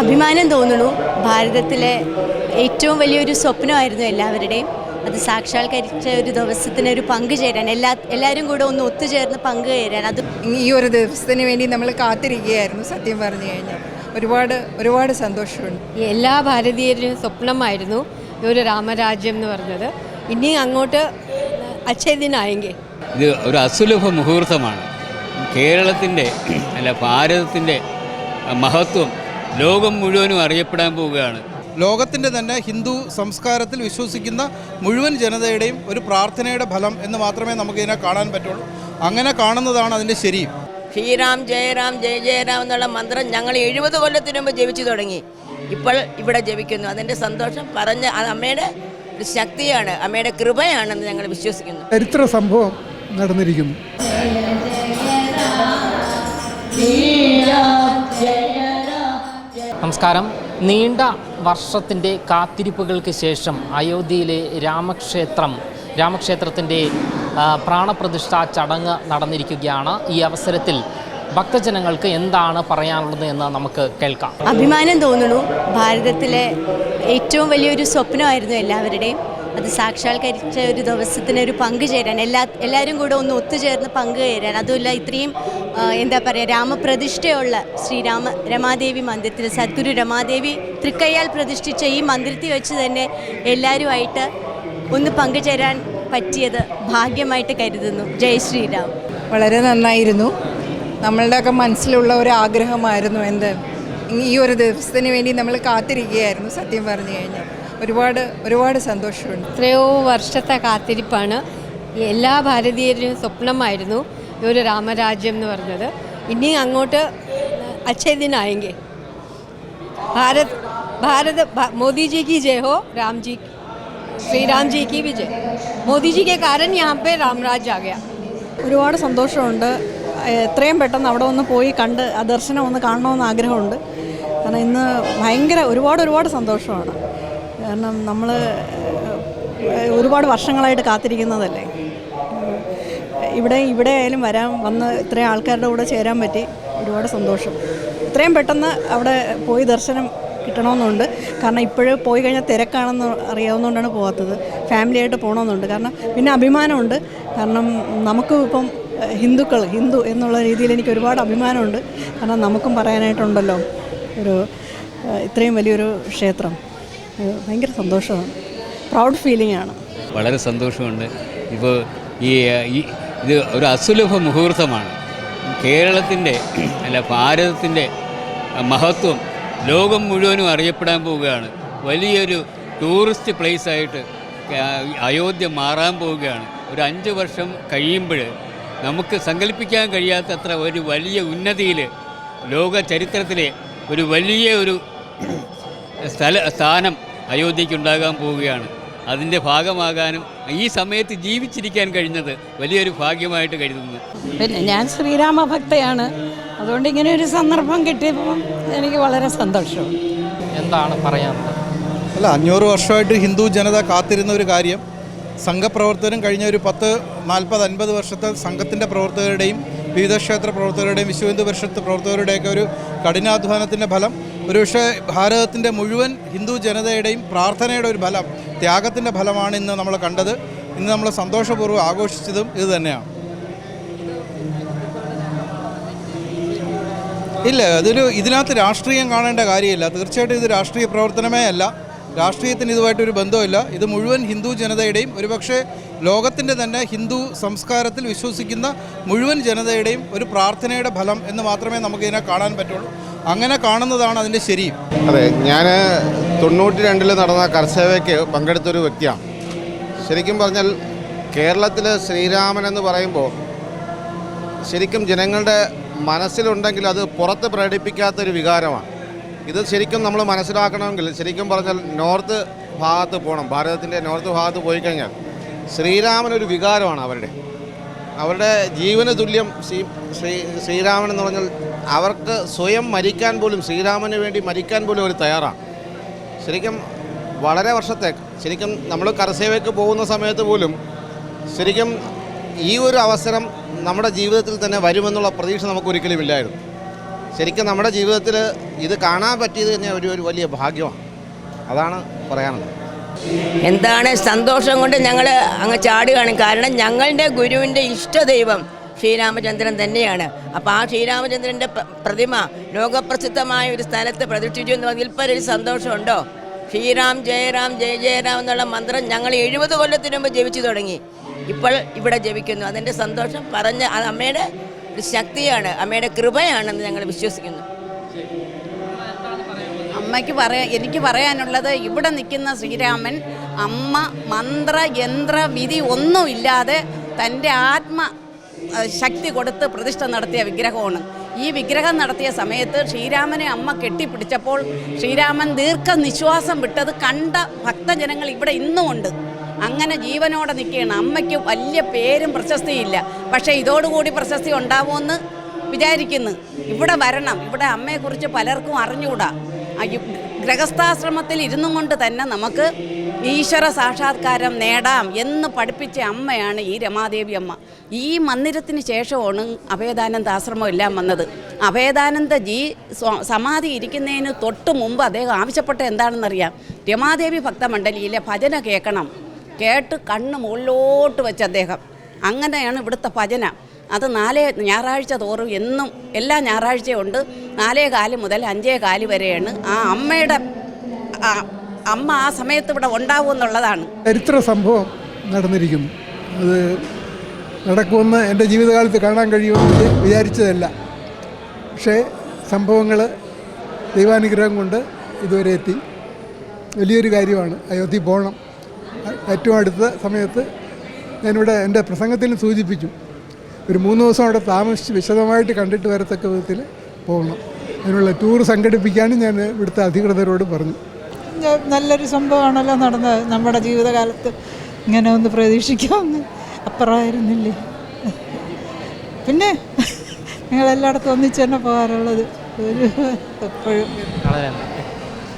അഭിമാനം തോന്നുന്നു. ഭാരതത്തിലെ ഏറ്റവും വലിയൊരു സ്വപ്നമായിരുന്നു എല്ലാവരുടെയും. അത് സാക്ഷാത്കരിച്ച ഒരു ദിവസത്തിന് ഒരു പങ്കുചേരാൻ എല്ലാ എല്ലാവരും കൂടെ ഒന്ന് ഒത്തുചേർന്ന് പങ്കുചേരാൻ അത് ഈ ഒരു ദിവസത്തിന് വേണ്ടി നമ്മൾ കാത്തിരിക്കുകയായിരുന്നു സത്യം പറഞ്ഞു കഴിഞ്ഞാൽ. ഒരുപാട് ഒരുപാട് സന്തോഷമുണ്ട്. എല്ലാ ഭാരതീയരും സ്വപ്നമായിരുന്നു ഈ ഒരു രാമരാജ്യം എന്ന് പറഞ്ഞത്. ഇനി അങ്ങോട്ട് അച്ഛദിനായെങ്കിൽ ഇത് ഒരു അസുലഭ മുഹൂർത്തമാണ്. കേരളത്തിന്റെ അല്ല ഭാരതത്തിന്റെ മഹത്വം ലോകം മുഴുവനും അറിയപ്പെടാൻ പോവുകയാണ്. ലോകത്തിന്റെ തന്നെ ഹിന്ദു സംസ്കാരത്തിൽ വിശ്വസിക്കുന്ന മുഴുവൻ ജനതയുടെയും ഒരു പ്രാർത്ഥനയുടെ ഫലം എന്ന് മാത്രമേ നമുക്കിതിനെ കാണാൻ പറ്റുള്ളൂ. അങ്ങനെ കാണുന്നതാണ് അതിന്റെ ശരി. ശ്രീറാം ജയറാം ജയ ജയറാം എന്നുള്ള മന്ത്രം ഞങ്ങൾ എഴുപത് കൊല്ലത്തിന് മുമ്പ് ജപിച്ചു തുടങ്ങി. ഇപ്പോൾ ഇവിടെ ജപിക്കുന്നു. അതിന്റെ സന്തോഷം പറഞ്ഞ അത് അമ്മയുടെ ഒരു ശക്തിയാണ് അമ്മയുടെ കൃപയാണെന്ന് ഞങ്ങൾ വിശ്വസിക്കുന്നു. ചരിത്ര സംഭവം നടന്നിരിക്കുന്നു. നമസ്കാരം. നീണ്ട വർഷത്തിന്റെ കാത്തിരിപ്പുകൾക്ക് ശേഷം അയോധ്യയിലെ രാമക്ഷേത്രം രാമക്ഷേത്രത്തിന്റെ പ്രാണപ്രതിഷ്ഠാ ചടങ്ങ് നടന്നിരിക്കുകയാണ്. ഈ അവസരത്തിൽ ഭക്തജനങ്ങൾക്ക് എന്താണ് പറയാനുള്ളത് എന്ന് നമുക്ക് കേൾക്കാം. അഭിമാനം തോന്നുന്നു. ഭാരതത്തിലെ ഏറ്റവും വലിയൊരു സ്വപ്നമായിരുന്നു എല്ലാവരുടെയും. അത് സാക്ഷാത്കരിച്ച ഒരു ദിവസത്തിന് ഒരു പങ്കുചേരാൻ എല്ലാ എല്ലാവരും കൂടെ ഒന്ന് ഒത്തുചേർന്ന് പങ്കുചേരാൻ അതുമല്ല ഇത്രയും എന്താ പറയുക രാമപ്രതിഷ്ഠയുള്ള ശ്രീരാമ രമാദേവി മന്ദിരത്തിൽ സദ്ഗുരു രമാദേവി തൃക്കയ്യാൽ പ്രതിഷ്ഠിച്ച ഈ മന്ദിരത്തിൽ വെച്ച് തന്നെ എല്ലാവരുമായിട്ട് ഒന്ന് പങ്കുചേരാൻ പറ്റിയത് ഭാഗ്യമായിട്ട് കരുതുന്നു. ജയ് ശ്രീരാം. വളരെ നന്നായിരുന്നു. നമ്മളുടെയൊക്കെ മനസ്സിലുള്ള ഒരു ആഗ്രഹമായിരുന്നു എന്ത്? ഈ ഒരു ദിവസത്തിന് വേണ്ടി നമ്മൾ കാത്തിരിക്കുകയായിരുന്നു സത്യം പറഞ്ഞു കഴിഞ്ഞാൽ. ഒരുപാട് ഒരുപാട് സന്തോഷമുണ്ട് എത്രയോ വർഷത്തെ കാത്തിരിപ്പാണ് എല്ലാ ഭാരതീയരും സ്വപ്നമായിരുന്നു ഈ ഒരു രാമരാജ്യം എന്ന് പറഞ്ഞത് ഇനി അങ്ങോട്ട് അച്ഛദിനായെങ്കിൽ ഭാരത് ഭാരത് ഭ- മോദി जी की जय हो राम जी श्री राम जी की भी जय मोदी जी के कारण यहाँ पे रामराज आ गया ഒരുപാട് സന്തോഷമുണ്ട് എത്രയും പെട്ടെന്ന് അവിടെ ഒന്ന് പോയി കണ്ട് ആ ദർശനം ഒന്ന് കാണണമെന്ന് ആഗ്രഹമുണ്ട് കാരണം ഇന്ന് ഭയങ്കര ഒരുപാട് ഒരുപാട് സന്തോഷമാണ് കാരണം നമ്മൾ ഒരുപാട് വർഷങ്ങളായിട്ട് കാത്തിരിക്കുന്നതല്ലേ? ഇവിടെ ഇവിടെ ആയാലും വരാൻ വന്ന് ഇത്രയും ആൾക്കാരുടെ കൂടെ ചേരാൻ പറ്റി ഒരുപാട് സന്തോഷം. ഇത്രയും പെട്ടെന്ന് അവിടെ പോയി ദർശനം കിട്ടണമെന്നുണ്ട്. കാരണം ഇപ്പോഴും പോയി കഴിഞ്ഞാൽ തിരക്കാണെന്ന് അറിയാവുന്നതുകൊണ്ടാണ് പോകാത്തത് ഫാമിലിയായിട്ട് പോകണമെന്നുണ്ട് കാരണം പിന്നെ അഭിമാനമുണ്ട്. കാരണം നമുക്കും ഇപ്പം ഹിന്ദുക്കൾ ഹിന്ദു എന്നുള്ള രീതിയിൽ എനിക്ക് ഒരുപാട് അഭിമാനമുണ്ട്. കാരണം നമുക്കും പറയാനായിട്ടുണ്ടല്ലോ ഒരു ഇത്രയും വലിയൊരു ക്ഷേത്രം. ഭയങ്കര സന്തോഷമാണ്. പ്രൗഡ് ഫീലിംഗ് ആണ്. വളരെ സന്തോഷമുണ്ട്. ഇപ്പോൾ ഈ ഇത് ഒരു അസുലഭ മുഹൂർത്തമാണ്. കേരളത്തിന്റെ അല്ല ഭാരതത്തിന്റെ മഹത്വം ലോകം മുഴുവനും അറിയപ്പെടാൻ പോവുകയാണ്. വലിയൊരു ടൂറിസ്റ്റ് പ്ലേസ് ആയിട്ട് അയോധ്യ മാറാൻ പോവുകയാണ്. ഒരു അഞ്ച് വർഷം കഴിയുമ്പോൾ നമുക്ക് സങ്കല്പിക്കാൻ കഴിയാത്തത്ര ഒരു വലിയ ഉന്നതിയിൽ ലോക ചരിത്രത്തിലെ ഒരു വലിയ ഒരു സ്ഥല സ്ഥാനം അയോധ്യയ്ക്ക് ഉണ്ടാകാൻ പോവുകയാണ്. അതിന്റെ ഭാഗമാകാനും ഈ സമയത്ത് ജീവിച്ചിരിക്കാൻ കഴിഞ്ഞത് വലിയൊരു ഭാഗ്യമായിട്ട് കരുതുന്നു. പിന്നെ ഞാൻ ശ്രീരാമ ഭക്തയാണ് അതുകൊണ്ട് ഇങ്ങനെ ഒരു സന്ദർഭം കിട്ടിയപ്പോൾ എനിക്ക് വളരെ സന്തോഷം. എന്താണ് പറയാനുള്ളത്? അല്ല അഞ്ഞൂറ് വർഷമായിട്ട് ഹിന്ദു ജനത കാത്തിരുന്ന ഒരു കാര്യം. സംഘപ്രവർത്തനം കഴിഞ്ഞ ഒരു പത്ത് നാൽപ്പത് അൻപത് വർഷത്തെ സംഘത്തിന്റെ പ്രവർത്തകരുടെയും വിവിധ ക്ഷേത്ര പ്രവർത്തകരുടെയും വിശ്വ ഹിന്ദു പരിഷത്ത് പ്രവർത്തകരുടെയൊക്കെ ഒരു കഠിനാധ്വാനത്തിന്റെ ഫലം ഒരുപക്ഷെ ഭാരതത്തിന്റെ മുഴുവൻ ഹിന്ദു ജനതയുടെയും പ്രാർത്ഥനയുടെ ഒരു ഫലം ത്യാഗത്തിന്റെ ഫലമാണ് ഇന്ന് നമ്മൾ കണ്ടത്. ഇന്ന് നമ്മൾ സന്തോഷപൂർവം ആഘോഷിച്ചതും ഇത് തന്നെയാണ്. ഇല്ല അതൊരു ഇതിനകത്ത് രാഷ്ട്രീയം കാണേണ്ട കാര്യമില്ല. തീർച്ചയായിട്ടും ഇത് രാഷ്ട്രീയ പ്രവർത്തനമേ അല്ല. രാഷ്ട്രീയത്തിന് ഇതുമായിട്ടൊരു ബന്ധമില്ല ഇത് മുഴുവൻ ഹിന്ദു ജനതയുടെയും ഒരുപക്ഷെ ലോകത്തിന്റെ തന്നെ ഹിന്ദു സംസ്കാരത്തിൽ വിശ്വസിക്കുന്ന മുഴുവൻ ജനതയുടെയും ഒരു പ്രാർത്ഥനയുടെ ഫലം എന്ന് മാത്രമേ നമുക്കിതിനെ കാണാൻ പറ്റുള്ളൂ. അങ്ങനെ കാണുന്നതാണ് അതിന്റെ ശരി. അതെ ഞാൻ തൊണ്ണൂറ്റി രണ്ടിൽ നടന്ന കർസേവയ്ക്ക് പങ്കെടുത്തൊരു വ്യക്തിയാണ്. ശരിക്കും പറഞ്ഞാൽ കേരളത്തിൽ ശ്രീരാമൻ എന്ന് പറയുമ്പോൾ ശരിക്കും ജനങ്ങളുടെ മനസ്സിലുണ്ടെങ്കിൽ അത് പുറത്ത് പ്രകടിപ്പിക്കാത്തൊരു വികാരമാണ്. ഇത് ശരിക്കും നമ്മൾ മനസ്സിലാക്കണമെങ്കിൽ ശരിക്കും പറഞ്ഞാൽ നോർത്ത് ഭാഗത്ത് പോകണം ഭാരതത്തിന്റെ നോർത്ത് ഭാഗത്ത് പോയി കഴിഞ്ഞാൽ ശ്രീരാമൻ ഒരു വികാരമാണ് അവരുടെ. അവരുടെ ജീവന തുല്യം ശ്രീ ശ്രീ ശ്രീരാമൻ എന്ന് പറഞ്ഞാൽ അവർക്ക് സ്വയം മരിക്കാൻ പോലും ശ്രീരാമന് വേണ്ടി മരിക്കാൻ പോലും അവർ തയ്യാറാണ്. ശരിക്കും വളരെ വർഷത്തെ ശരിക്കും നമ്മൾ കരസേവയ്ക്ക് പോകുന്ന സമയത്ത് പോലും ശരിക്കും ഈ ഒരു അവസരം നമ്മുടെ ജീവിതത്തിൽ തന്നെ വരുമെന്നുള്ള പ്രതീക്ഷ നമുക്ക് ഒരിക്കലും ഇല്ലായിരുന്നു. ശരിക്കും നമ്മുടെ ജീവിതത്തിൽ ഇത് കാണാൻ പറ്റിയത് തന്നെ ഒരു ഒരു വലിയ ഭാഗ്യമാണ്. അതാണ് പറയാനുള്ളത്. എന്താണ് സന്തോഷം കൊണ്ട് ഞങ്ങൾ അങ്ങ് ചാടുകയാണ്. കാരണം ഞങ്ങളുടെ ഗുരുവിന്റെ ഇഷ്ടദൈവം ശ്രീരാമചന്ദ്രൻ തന്നെയാണ്. അപ്പോൾ ആ ശ്രീരാമചന്ദ്രന്റെ പ്രതിമ ലോകപ്രസിദ്ധമായ ഒരു സ്ഥലത്ത് പ്രതിഷ്ഠിച്ചു എന്ന് പറഞ്ഞാൽ ഇപ്പം ഒരു സന്തോഷമുണ്ടോ? ശ്രീറാം ജയറാം ജയ ജയറാം എന്നുള്ള മന്ത്രം ഞങ്ങൾ എഴുപത് കൊല്ലത്തിന് മുമ്പ് ജപിച്ചു തുടങ്ങി. ഇപ്പോൾ ഇവിടെ ജപിക്കുന്നു. അതിന്റെ സന്തോഷം. പറഞ്ഞ് അത് അമ്മയുടെ ഒരു ശക്തിയാണ്. അമ്മയുടെ കൃപയാണെന്ന് ഞങ്ങൾ വിശ്വസിക്കുന്നു. അമ്മയ്ക്ക് പറയാ എനിക്ക് പറയാനുള്ളത് ഇവിടെ നിൽക്കുന്ന ശ്രീരാമൻ അമ്മ മന്ത്ര യന്ത്ര വിധി ഒന്നുമില്ലാതെ തന്റെ ആത്മ ശക്തി കൊടുത്ത് പ്രതിഷ്ഠ നടത്തിയ വിഗ്രഹമാണ്. ഈ വിഗ്രഹം നടത്തിയ സമയത്ത് ശ്രീരാമനെ അമ്മ കെട്ടിപ്പിടിച്ചപ്പോൾ ശ്രീരാമൻ ദീർഘനിശ്വാസം വിട്ടത് കണ്ട ഭക്തജനങ്ങൾ ഇവിടെ ഇന്നുമുണ്ട്. അങ്ങനെ ജീവനോടെ നിൽക്കുകയാണ്. അമ്മയ്ക്ക് വലിയ പേരും പ്രശസ്തിയില്ല. പക്ഷേ ഇതോടുകൂടി പ്രശസ്തി ഉണ്ടാവുമെന്ന് വിചാരിക്കുന്നു. ഇവിടെ വരണം. ഇവിടെ അമ്മയെക്കുറിച്ച് പലർക്കും അറിഞ്ഞുകൂടാ. ഗ്രഹസ്ഥാശ്രമത്തിൽ ഇരുന്നും കൊണ്ട് തന്നെ നമുക്ക് ഈശ്വര സാക്ഷാത്കാരം നേടാം എന്ന് പഠിപ്പിച്ച അമ്മയാണ് ഈ രമാദേവി അമ്മ. ഈ മന്ദിരത്തിന് ശേഷമാണ് അഭേദാനന്ദ ആശ്രമം എല്ലാം വന്നത്. അഭേദാനന്ദ ജി സമാധി ഇരിക്കുന്നതിന് തൊട്ട് മുമ്പ് അദ്ദേഹം ആവശ്യപ്പെട്ട എന്താണെന്നറിയാം? രമാദേവി ഭക്തമണ്ഡലിയിലെ ഭജന കേൾക്കണം. കേട്ട് കണ്ണ് മുകളിലോട്ട് വെച്ച് അദ്ദേഹം. അങ്ങനെയാണ് ഇവിടുത്തെ ഭജന. അത് നാലേ ഞായറാഴ്ച തോറും എന്നും എല്ലാ ഞായറാഴ്ചയും ഉണ്ട്. നാലേ കാൽ മുതൽ അഞ്ചേ കാൽ വരെയാണ് ആ അമ്മയുടെ അമ്മ ആ സമയത്ത് ഇവിടെ ഉണ്ടാവും എന്നുള്ളതാണ്. ചരിത്ര സംഭവം നടന്നിരിക്കുന്നു. അത് നടക്കുമെന്ന് എന്റെ ജീവിതകാലത്ത് കാണാൻ കഴിയുമെന്ന് വിചാരിച്ചതല്ല. പക്ഷേ സംഭവങ്ങൾ ദൈവാനുഗ്രഹം കൊണ്ട് ഇതുവരെ എത്തി. വലിയൊരു കാര്യമാണ് അയോധ്യ പോകണം ഏറ്റവും അടുത്ത സമയത്ത് ഞാനിവിടെ എന്റെ പ്രസംഗത്തിൽ സൂചിപ്പിച്ചു. ഒരു മൂന്ന് ദിവസം അവിടെ താമസിച്ച് വിശദമായിട്ട് കണ്ടിട്ട് വരത്തക്ക വിധത്തിൽ പോകണം. അതിനുള്ള ടൂർ സംഘടിപ്പിക്കാനും ഞാൻ ഇവിടുത്തെ അധികൃതരോട് പറഞ്ഞു. നല്ലൊരു സംഭവമാണല്ലോ നടന്നത്. നമ്മുടെ ജീവിതകാലത്ത് ഇങ്ങനെ ഒന്ന് പ്രതീക്ഷിക്കാമെന്ന് അപ്പുറമായിരുന്നില്ലേ? പിന്നെ നിങ്ങളെല്ലായിടത്തും ഒന്നിച്ച് തന്നെ പോകാറുള്ളത് ഒരു എപ്പോഴും.